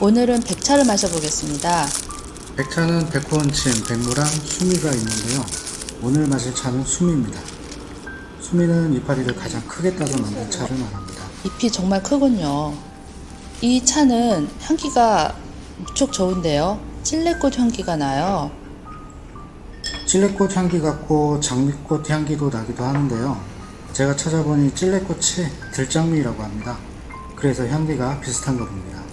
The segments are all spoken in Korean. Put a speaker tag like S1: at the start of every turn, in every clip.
S1: 오늘은 백차를 마셔보겠습니다.
S2: 백차는 백호원침, 백무랑 수미가 있는데요. 오늘 마실 차는 수미입니다. 수미는 이파리를 가장 크게 따서 만든 차를 말합니다.
S1: 잎이 정말 크군요. 이 차는 향기가 무척 좋은데요. 찔레꽃 향기가 나요.
S2: 찔레꽃 향기 같고 장미꽃 향기도 나기도 하는데요. 제가 찾아보니 찔레꽃이 들장미라고 합니다. 그래서 향기가 비슷한가 봅니다.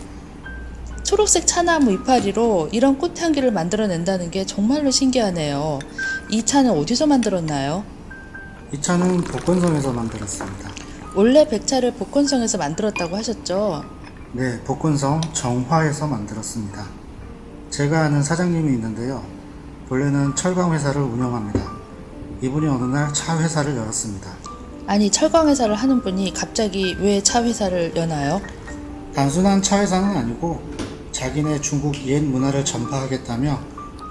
S1: 초록색 차나무 이파리로 이런 꽃향기를 만들어낸다는 게 정말로 신기하네요. 이 차는 어디서 만들었나요?
S2: 이 차는 복건성에서 만들었습니다.
S1: 원래 백차를 복건성에서 만들었다고 하셨죠?
S2: 네, 복건성 정화에서 만들었습니다. 제가 아는 사장님이 있는데요. 본래는 철강 회사를 운영합니다. 이분이 어느 날 차 회사를 열었습니다.
S1: 아니 철강 회사를 하는 분이 갑자기 왜 차 회사를 여나요?
S2: 단순한 차 회사는 아니고 자기네 중국 옛 문화를 전파하겠다며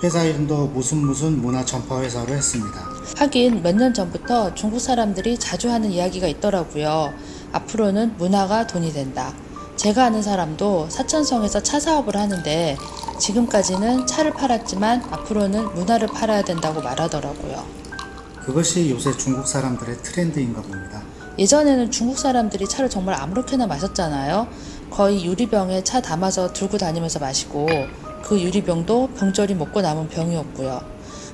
S2: 회사 이름도 무슨 무슨 문화 전파 회사로 했습니다.
S1: 하긴 몇 년 전부터 중국 사람들이 자주 하는 이야기가 있더라고요. 앞으로는 문화가 돈이 된다. 제가 아는 사람도 사천성에서 차 사업을 하는데 지금까지는 차를 팔았지만 앞으로는 문화를 팔아야 된다고 말하더라고요.
S2: 그것이 요새 중국 사람들의 트렌드인가 봅니다.
S1: 예전에는 중국 사람들이 차를 정말 아무렇게나 마셨잖아요. 거의 유리병에 차 담아서 들고 다니면서 마시고 그 유리병도 병절이 먹고 남은 병이었고요.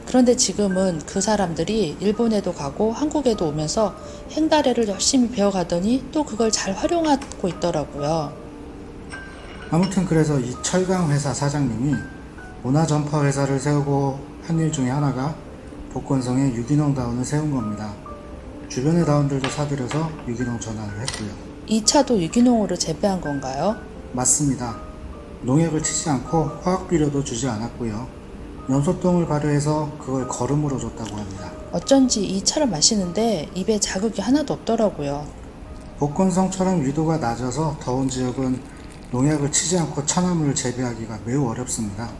S1: 그런데 지금은 그 사람들이 일본에도 가고 한국에도 오면서 행다래를 열심히 배워가더니 또 그걸 잘 활용하고 있더라고요.
S2: 아무튼 그래서 이 철강 회사 사장님이 문화 전파 회사를 세우고 한 일 중에 하나가 복건성에 유기농 다운을 세운 겁니다. 주변의 다운들도 사들여서 유기농 전환을 했고요.
S1: 이 차도 유기농으로 재배한 건가요?
S2: 맞습니다. 농약을 치지 않고 화학 비료도 주지 않았고요. 염소똥을 발효해서 그걸 거름으로 줬다고 합니다.
S1: 어쩐지 이 차를 마시는데 입에 자극이 하나도 없더라고요.
S2: 복건성처럼 위도가 낮아서 더운 지역은 농약을 치지 않고 차나무를 재배하기가 매우 어렵습니다.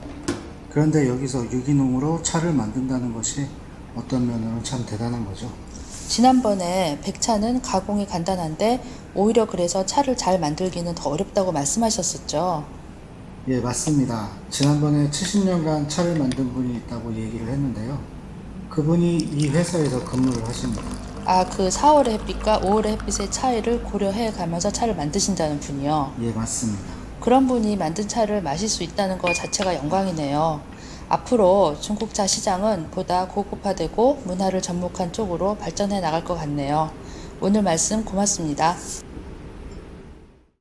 S2: 그런데 여기서 유기농으로 차를 만든다는 것이 어떤 면으로는 참 대단한 거죠.
S1: 지난번에 백차는 가공이 간단한데 오히려 그래서 차를 잘 만들기는 더 어렵다고 말씀하셨었죠.
S2: 예, 맞습니다. 지난번에 70년간 차를 만든 분이 있다고 얘기를 했는데요. 그분이 이 회사에서 근무를 하십니다.
S1: 아, 그 4월의 햇빛과 5월의 햇빛의 차이를 고려해 가면서 차를 만드신다는 분이요.
S2: 예, 맞습니다.
S1: 그런 분이 만든 차를 마실 수 있다는 것 자체가 영광이네요. 앞으로 중국차 시장은 보다 고급화되고 문화를 접목한 쪽으로 발전해 나갈 것 같네요. 오늘 말씀 고맙습니다.